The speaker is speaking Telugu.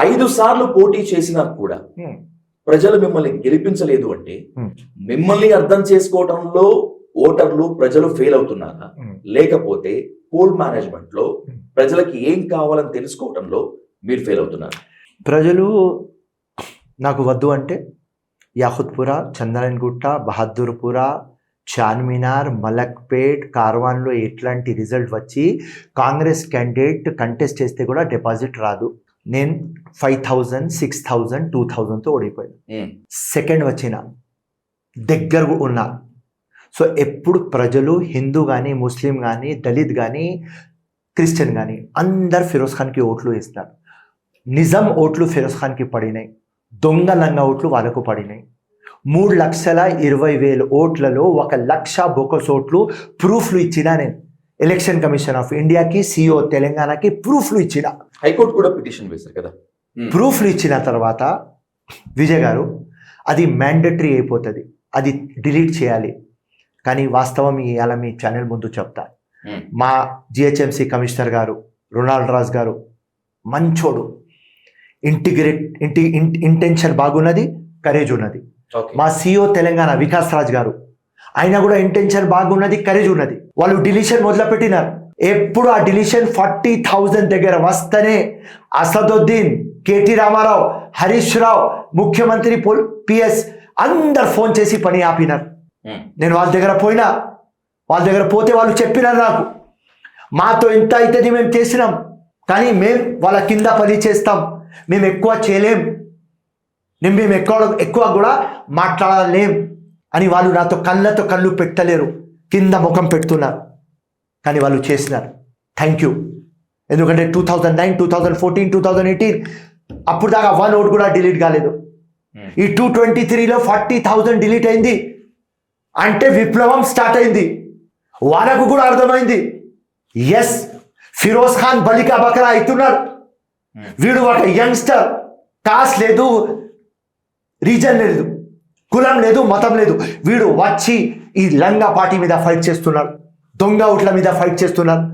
ఐదు సార్లు పోటీ చేసినా కూడా ప్రజలు మిమ్మల్ని గెలిపించలేదు అంటే. మిమ్మల్ని అర్థం చేసుకోవడంలో ఓటర్లు ప్రజలు ఫెయిల్ అవుతున్నారా. లేకపోతే పోల్ మేనేజ్మెంట్లో. ప్రజలకి ఏం కావాలని తెలుసుకోవడంలో మీరు ఫెయిల్ అవుతున్నారు ప్రజలు నాకు వద్దు అంటే యాహుత్పుర చందనన్గుట్ట బహదూర్పుర చార్మినార్ మలక్పేట్ కార్వాన్లో ఎట్లాంటి రిజల్ట్ వచ్చి కాంగ్రెస్ క్యాండిడేట్ కంటెస్ట్ చేస్తే కూడా డిపాజిట్ రాదు నేను five thousand six thousand two థౌజండ్తో ఓడిపోయాను. సెకండ్ వచ్చిన దగ్గర ఉన్నా. సో ఎప్పుడు ప్రజలు హిందూ కానీ ముస్లిం కానీ దళిత్ కానీ క్రిస్టియన్ కానీ అందరు ఫిరోజ్ ఖాన్కి ఓట్లు వేస్తారు నిజం ఓట్లు ఫిరోజ్ ఖాన్కి పడినాయి. దొంగ లంగ ఓట్లు వాళ్ళకు పడినాయి. మూడు లక్షల ఇరవై వేల ఓట్లలో ఒక లక్ష బొకస్ ఓట్లు ప్రూఫ్లు ఇచ్చిన నేను. ఎలక్షన్ కమిషన్ ఆఫ్ ఇండియాకి సిఓ తెలంగాణకి ప్రూఫ్లు ఇచ్చిన. హైకోర్టు కూడా పిటిషన్ వేశారు కదా? ప్రూఫ్లు ఇచ్చిన తర్వాత విజయ్ గారు అది మ్యాండటరీ అయిపోతుంది. అది డిలీట్ చేయాలి. కానీ వాస్తవం ఇవాళ మీ ఛానల్ ముందు చెప్తా. ఉమ్, మా జిహెచ్ఎంసి కమిషనర్ గారు రొనాల్డ్ రాజ్ గారు మంచోడు. ఇంటిగ్రేట్ ఇంటి ఇంటెన్షన్ బాగున్నది కరేజ్ ఉన్నది. మా సిఓ తెలంగాణ వికాస్ రాజ్ గారు ఆయన కూడా ఇంటెన్షన్ బాగున్నది కరేజ్ ఉన్నది. వాళ్ళు డిలీషన్ మొదలుపెట్టినారు. ఎప్పుడు ఆ డిలీషన్ ఫార్టీ థౌజండ్ దగ్గర వస్తేనే అసదుద్దీన్ కేటీ రామారావు హరీష్ రావు ముఖ్యమంత్రి పిఎస్ అందరు ఫోన్ చేసి పని ఆపినారు. నేను వాళ్ళ దగ్గర పోయినా వాళ్ళ దగ్గర పోతే వాళ్ళు చెప్పినారు నాకు. మాతో ఇంత అవుతుంది మేము చేసినాం కానీ మేము వాళ్ళ కింద పని చేస్తాం. మేము ఎక్కువ చేయలేం. నేను మేము ఎక్కువ ఎక్కువ కూడా మాట్లాడలేం. అని వాళ్ళు నాతో కళ్ళతో కళ్ళు పెట్టలేరు. కింద ముఖం పెడుతున్నారు. కానీ వాళ్ళు చేసినారు. థ్యాంక్ యూ ఎందుకంటే two thousand nine two thousand fourteen two thousand eighteen అప్పుడు దాకా వన్ ఓట్ కూడా డిలీట్ కాలేదు. ఉమ్, ఈ టూ ట్వంటీ త్రీలో ఫార్టీ థౌజండ్ డిలీట్ అయింది. అంటే విప్లవం స్టార్ట్ అయింది. వాళ్ళకు కూడా అర్థమైంది. ఎస్ ఫిరోజ్ ఖాన్ బలికా బకరా అవుతున్నాడు ఉమ్, వీడు ఒక యంగ్స్టర్ కాస్ట్ లేదు. రీజన్ లేదు. కులం లేదు మతం లేదు. వీడు వచ్చి ఈ లంగా పార్టీ మీద ఫైట్ చేస్తున్నాడు దొంగ ఓట్ల మీద ఫైట్ చేస్తున్నాడు.